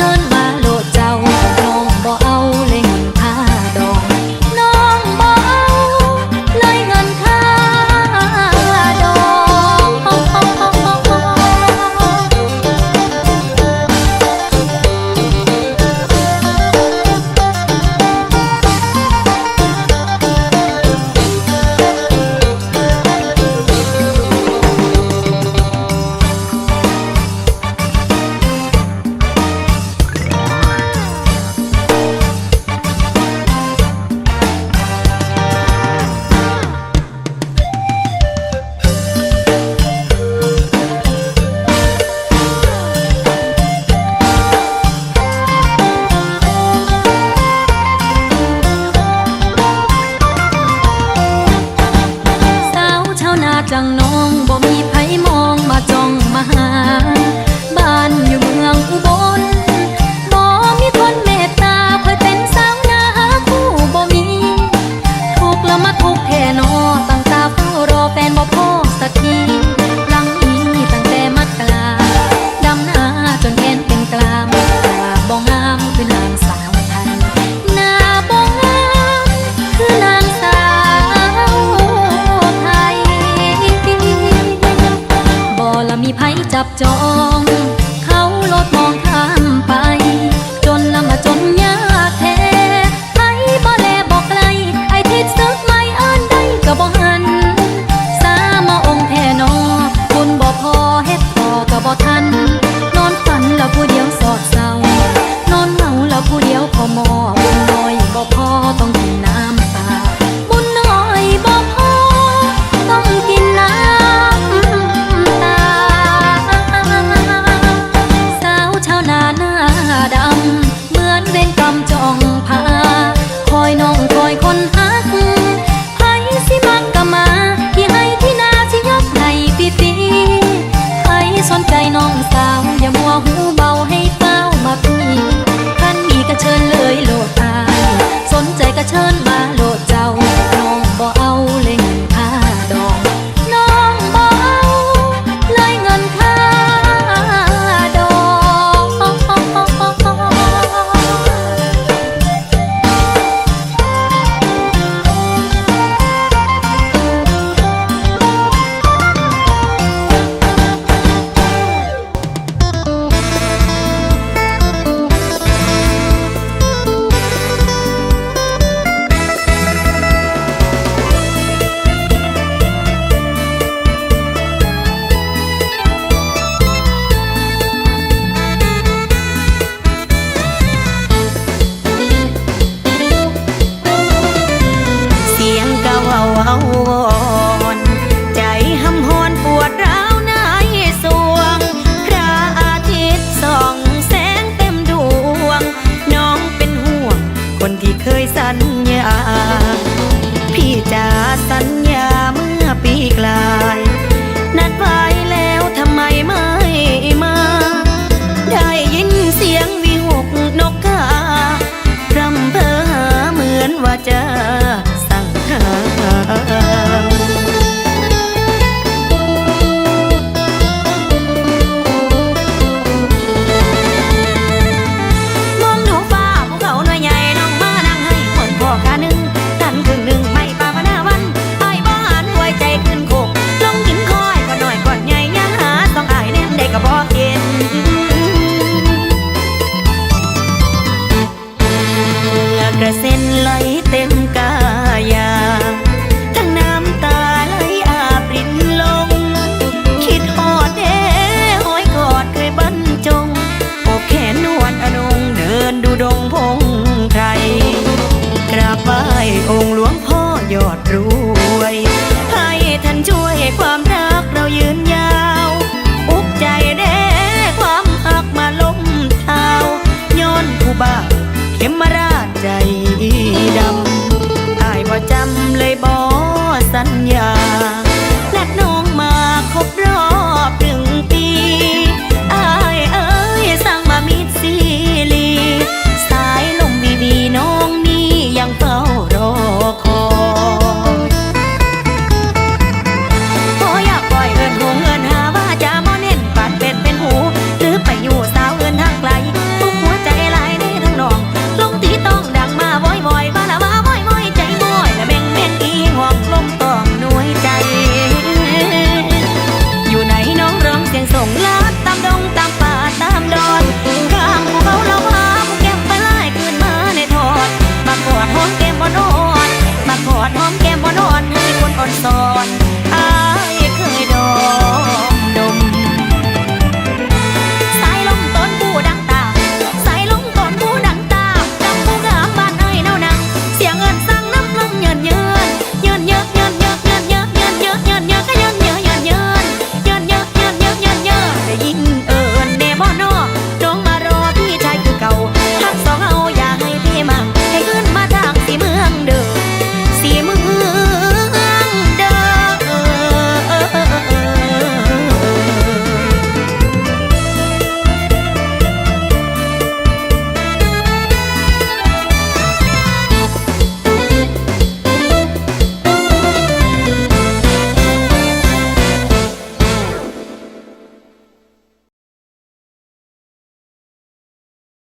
นา จองเขาลดมองข้ามไป จนละมาจนยาแท้ไผบ่แลบอกไกลไอ้ทิศซึกไม่อ่านได้ก็บ่หัน สามาองค์แท้นอคุณบ่พอเฮ็ดพอก็บ่ทัน นอนฝันแล้วผู้เดียวสอดเศร้านอนเมาแล้วผู้เดียวพอมอบน้อยบ่พอต้องกินน้ำตา